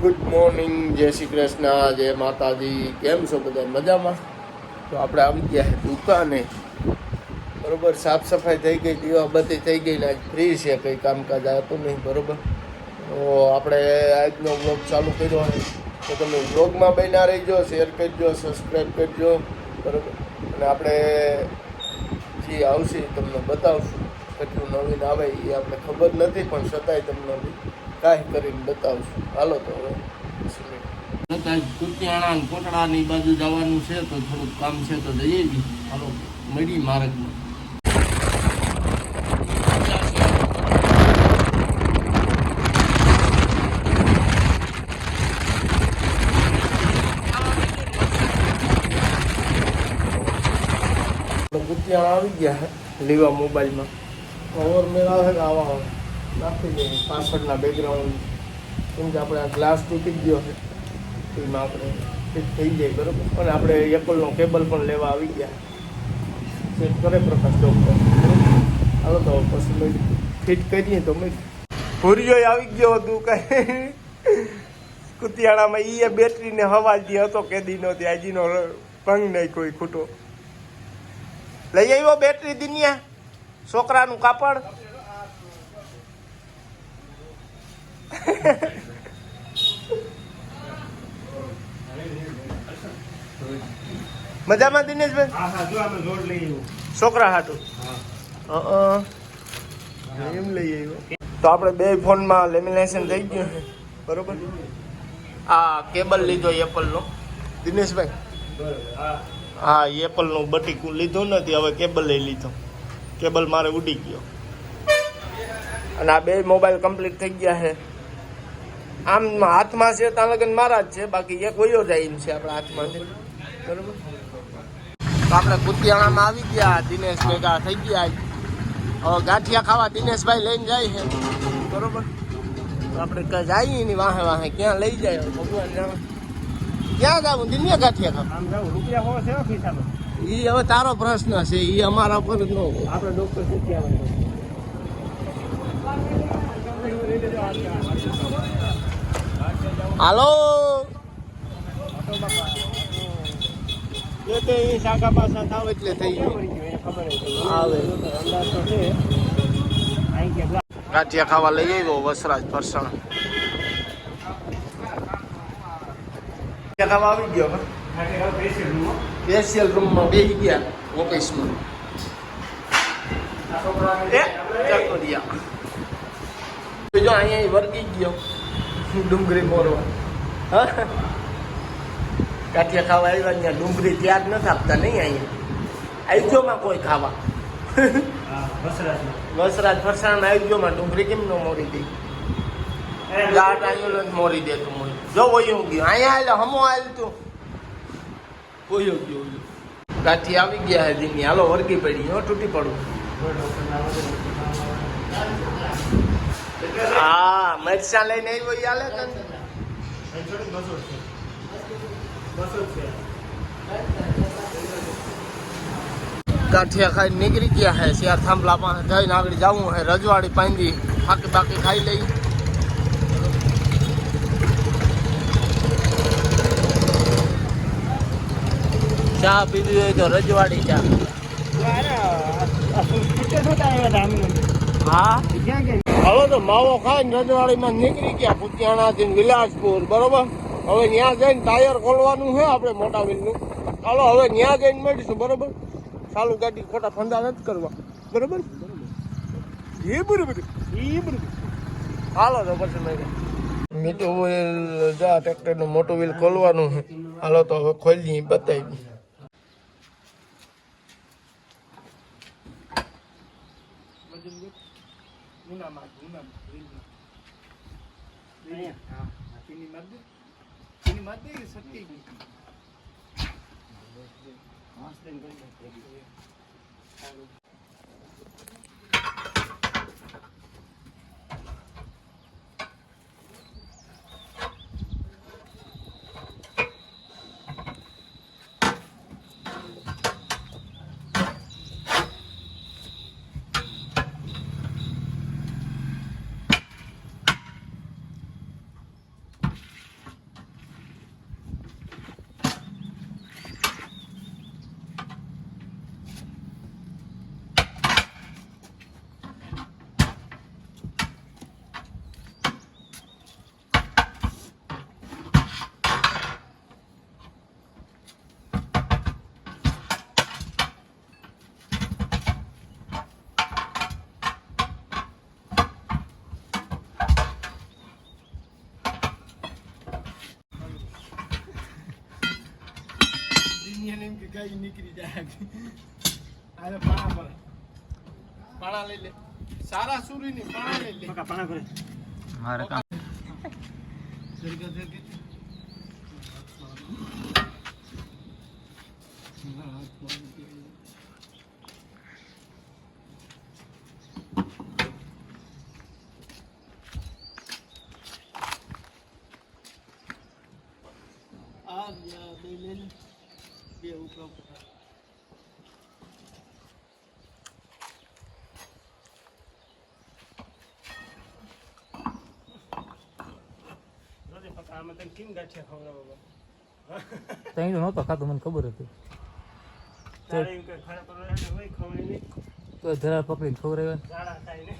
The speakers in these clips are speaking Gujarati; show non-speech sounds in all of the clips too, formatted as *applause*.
ગુડ મોર્નિંગ જય શ્રી કૃષ્ણ, જય માતાજી. કેમ છો બધા? મજામાં? તો આપણે આમ ગયા દુકાને. બરોબર સાફ સફાઈ થઈ ગઈ દીવા બધી થઈ ગઈ ને આજ ફ્રી છે, કંઈ કામકાજ હતું નહીં, બરોબર? તો આપણે આજનો બ્લોગ ચાલુ કર્યો હોય. તો તમે બ્લોગમાં બન્યા રહીજો શેર કરજો સબસ્ક્રાઈબ કરજો, બરોબર? અને આપણે જે આવશે તમને બતાવશું. કેટલું નવીન આવે એ આપણે ખબર નથી, પણ છતાંય તમને કાંઈ કરીને બતાવશું. હાલો તો હવે કુતિયાણા ને કોટડાની બાજુ જવાનું છે તો થોડુંક કામ છે તો જઈએ બી હાલો મળી માર્ગમાં. કુતિયાણા આવી ગયા લેવા લીવા મોબાઈલમાં. ઓવર મેળા આવે ને આવા? નાખી દઈએ પાછળના બેકગ્રાઉન્ડ કેમ કે આપણે આ ગ્લાસ તૂટી ગયો છે, એમાં આપણે ફિટ થઈ જાય બરાબર? અને આપણે એપલનો કેબલ પણ લેવા આવી ગયા. સેટ કરે પ્રકાશ ડોક્ટર હાલો તો પછી મેં ફિટ કરીએ તો મેં ભૂરિયો આવી ગયો હતું કાંઈ. કુતિયાણામાં ઈ બેટરીને હવા જે હતો કેદીનો ત્યાજીનો ભંગ નહીં કોઈ ખૂટો. લઈ આવ્યો બેટરી દિનિયા. છોકરાનું કાપડ. *laughs* મજામાં દિનેશભાઈ? છોકરા હાટું. એમ લઈ આવ્યો. તો આપણે બે ફોનમાં લેમિનેશન થઈ ગયું. છે બરોબર? આ કેબલ લીધો એપલનો. દિનેશભાઈ? હા. હા એપલનું બટીકું લીધું નથી હવે કેબલ લઈ લીધો. કેબલ મારે ઉડી ગયો. અને આ બે મોબાઈલ કમ્પ્લીટ થઈ ગયા છે. આમ હાથમાં છે ત્યાં લગન મારા જ છે બાકી એક વયો જાય એમ છે આપણા હાથમાંથી બરોબર? તો આપણે કુતિયાણામાં આવી ગયા દિનેશ ભેગા થઈ ગયા. હવે ગાંઠિયા ખાવા દિનેશભાઈ લઈને જાય છે. બરોબર? તો આપણે ક્યાં જઈએ એની વાહે વાહે ક્યાં લઈ જાય? ભગવાન જાણે. ક્યાં જાવું? દિનિયા ગાંઠિયા ખાવા. રૂપિયા છે ખિસ્સામાં એ હવે તારો પ્રશ્ન છે એ અમારા પર ન. આપણે ડોક્ટર શીખી આવે હાલો એ તો એ શાખા પાસા થાવ એટલે થઈ ગયું આવે. અંદાજ તો છે અહીં કે ગાંઠિયા ખાવા લઈ આવ્યો વસરાજ ફરસણ ખાવા આવી ગયો સ્પેશિયલ રૂમમાં બેસી ગયા ઓફિસમાં એ ચકોરિયા જો અહીંયા વર્ગી ગયો *laughs* ડુંગળી મોરવા. કાઠિયા ખાવા આવ્યા ત્યાં ડુંગળી ત્યાર નથી આપતા નહીં અહીંયા. આઈજોમાં કોઈ ખાવા. વસરાજ ફરસાણ આઈજોમાં ડુંગળી કેમ ન મોરી દે? ગાટ આવ્યો નથી મોરી દે તું મોરી. જો વયું ગયું. અહીંયા આવેલો હમો આવેલ તું. વયો ગયો કાઠી આવી ગયા હે દીની હાલો વર્ગી પડી. હો તૂટી પડું. હા મરચા લઈને આવ્યો હાલે તને? ગાંઠિયા ખાઈ નીકળી ગયા હે શિયાર થાંભલા પાસે જઈને આગળ જવું હે રજવાડી પાંદી ફાકી બાકી ખાઈ લઈ. ચા પીધી હોય તો રજવાડી ચા. હા? હવે તો માવો ખાઈને રજવાડીમાં નીકળી ગયા પુતિયાણાથી વિલાસપુર, બરોબર? હવે ત્યાં જઈને ટાયર ખોલવાનું છે આપણે મોટા વ્હીલનું ચાલો, હવે ત્યાં જઈને મળીશું, બરોબર? ચાલુ ગાડી ખોટા ફંદા નથી કરવા. બરોબર? હાલો પછી મેં મીઠું વ્હીલ જા, ટ્રેક્ટરનું મોટું વ્હીલ ખોલવાનું છે. હાલો તો હવે ખોલી બતાવી una. ચીની મત દે ચીની મત દે સત્તી હા. કે કઈ નીકળી જાય આને પાણા પર પાણા લઈ લે. સારા સુરી ની પાણા લઈ લે. પકા પાણા ભરે. મારે કામ. જરગા જરગા. આ બે લઈ લે ગાંઠિયા ખવડાવો ત્યાં તો નહોતો ખાતો મને ખબર હતી. તો ધરા પકડીને ખવડાવ્યા ઝાડા થાય ને.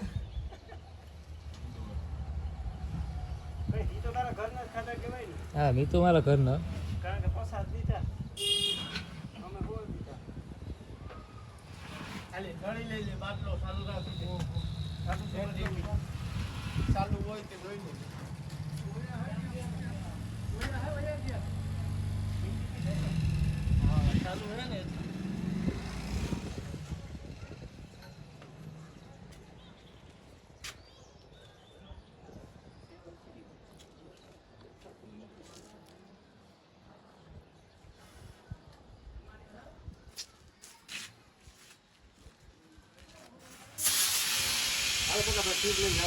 તો તારા ઘરના જ ખાતા હા મી તો મારા ઘરના. કારણ કે પ્રસાદ દીધા. ખાલી ગળી લઈ લે બાટલો ચાલુ રાખી. દે સાચું છે ને? ચાલુ હોય તે જોઈ લે. હા ચાલુ હોય ને હાલો પકા આપણે ઠીક લઈને જાવ હવે. હે હા આમાં સો દવા થઈ ગયો કે આ કીધું હા, હું દવા દવા કાંઈ નહીં. કોઈનું કદી દર્દી જેવું નતું પૂછતું તમને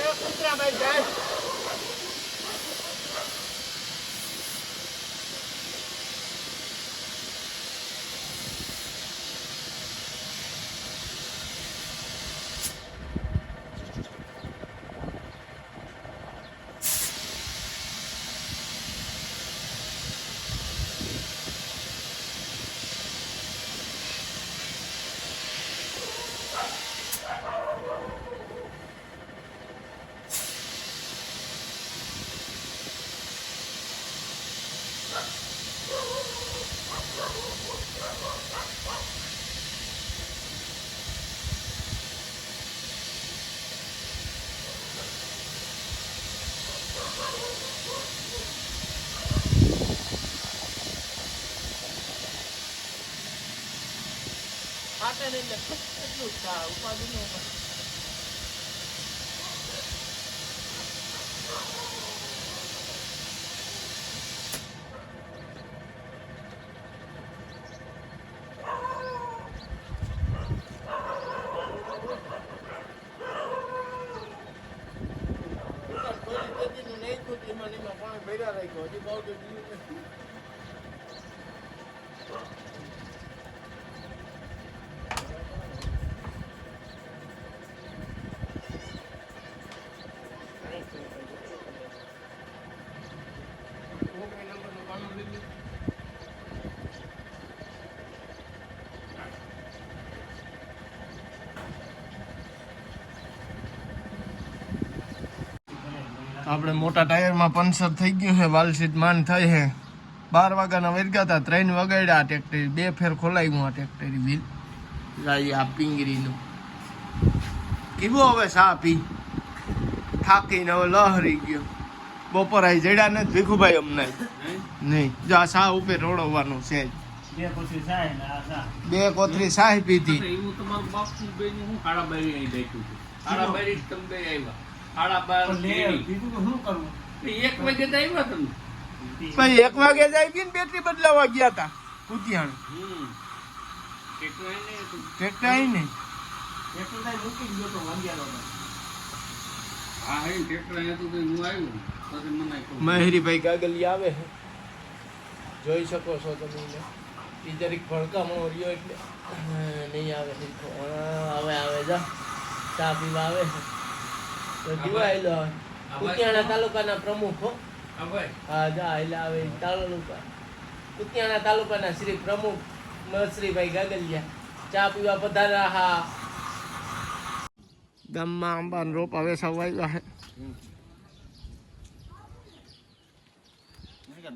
એ કૂતરા ભાઈ જાય ફાટે ને એટલે એટલું જ થાય ઉપાધિ નો ભર્યા રાખ્યો હજી બહુ તો આપણે મોટા ટાયરમાં પંચર થઈ ગયું છે વાલસીટ માન થાય છે. બાર વાગ્યાના વર્ગ્યા હતા ત્રણ વગાડ્યા આ ટ્રેક્ટર. બે ફેર ખોલાવ્યું આ ટ્રેક્ટર વ્હીલ જાય આ પિંગરીનું કીધું હવે સા પી થાકીને હવે લહરી ગયો. બપોર આવી જડ્યા નથી ભીખુભાઈ અમને. નહીં? જો આ સા ઉપર રોડવાનું છે. જ. બે પછી થાય ને આ સા. બે કોથરી સાહેબ પીધી. તમારું બાપુ બેન હું કાળા બારી અહીં બેઠું છું. કાળા બારી તમે આવ્યા કાળા બાર પણ લે કેરી. બીજું તો શું કરવું? એક વાગે તો આવ્યા તમે. એક વાગે જાય ને બેટરી બદલાવા ગયા હતા. કુતિયાણ? ટ્રેક્ટર આવી ને મૂકી ગયો તો આ હે ટ્રેક્ટર અહીંયા તો હું આવ્યો. મહેરીભાઈ કાગલી આવે છે જોઈ શકો છો તમે એ જરીક ભડકામાં રહ્યો એટલે. નહીં આવે. હવે આવે જા. ચા પીવા આવે. જીવાયેલો કુતિયાણા તાલુકાના પ્રમુખ હો. હા જા એટલે આવે તાલુકા કુતિયાણા તાલુકાના શ્રી પ્રમુખ મહશ્રીભાઈ ગાગલિયા. ચા પીવા પધાર્યા હા. ગામમાં આંબાનો રોપા છે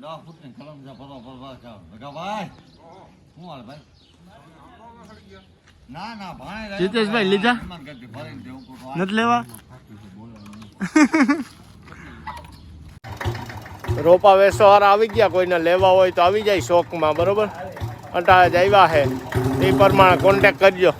દસ ફૂટની કલમ છે ફરવા ભાઈ શું હાલ ભાઈ? ના ના ભાઈ જીતેશભાઈ, લીધા? નથી લેવા? *laughs* રોપા વેસો વાળા આવી ગયા કોઈને લેવા હોય તો આવી જાય શોખમાં બરોબર? અટાળે જ આવ્યા છે. એ પ્રમાણે કોન્ટેક કરજો.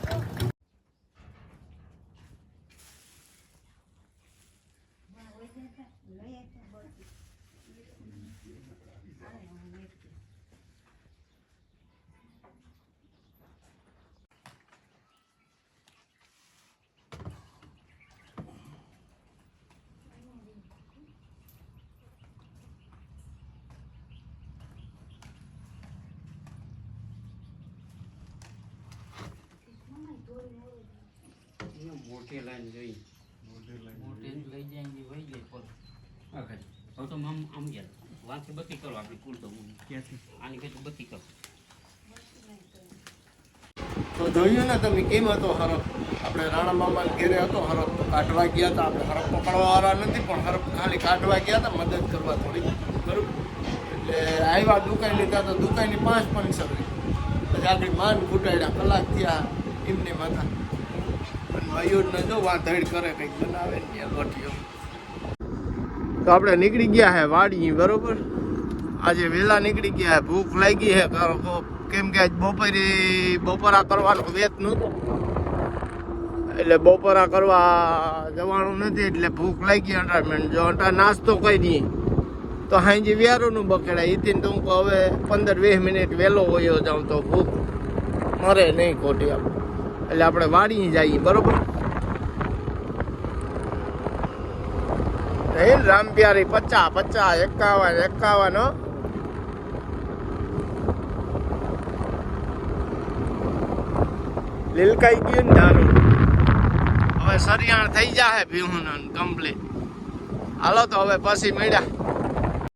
મોટી લાઈન જોઈ મોટી લઈ જાય વહી જાય પર હા હવે તો આમ આમ ગયા. વાંચે બત્તી કરો આપણે કુલ તો ક્યાંથી? આની કઈ બત્તી કરો. તો જોયું ને તમે કેમ હતો હરફ? આપણે રાણા મામા ઘેરે હતો હરફ તો કાઢવા ગયા હતા. આપણે હરફ પકડવા વાળા નથી પણ હરફ ખાલી કાઢવા ગયા હતા મદદ કરવા થોડી. બરાબર? એટલે આવ્યા દુકાઈ લીધા તો દુકાઈની પાંચ પંચર પછી આપણી માન ફૂટાડ્યા કલાક થયા એમની માથા મયુરને જો વાંધડ કરે કંઈક બનાવે તો આપણે નીકળી ગયા હે વાડી બરોબર? આજે વહેલા નીકળી ગયા હે, ભૂખ લાગી હે કારણ કેમ કે આજ બપોરે, બપોરા કરવાનો વેત નહોતો. એટલે બપોરા કરવા જવાનું નથી, એટલે ભૂખ લાગી અંટારમેન્ટ. જો અંટા નાસ્તો કરી દઈએ. તો હાંજી વ્યારોનું બકેડા એથી તો હું હવે પંદર વીસ મિનિટ વહેલો હોયો જાઉં તો ભૂખ મરે નહીં ખોટી આપણે એટલે આપણે વાડી જઈએ, બરોબર? નહીં રામપ્યારી પચાસ પચાસ, એકાવન એકાવન લીલકાઈ ગયું ને નાનું. હવે સરિયાણ થઈ જાય ભીહું કમ્પ્લીટ હાલો તો હવે પછી મળ્યા.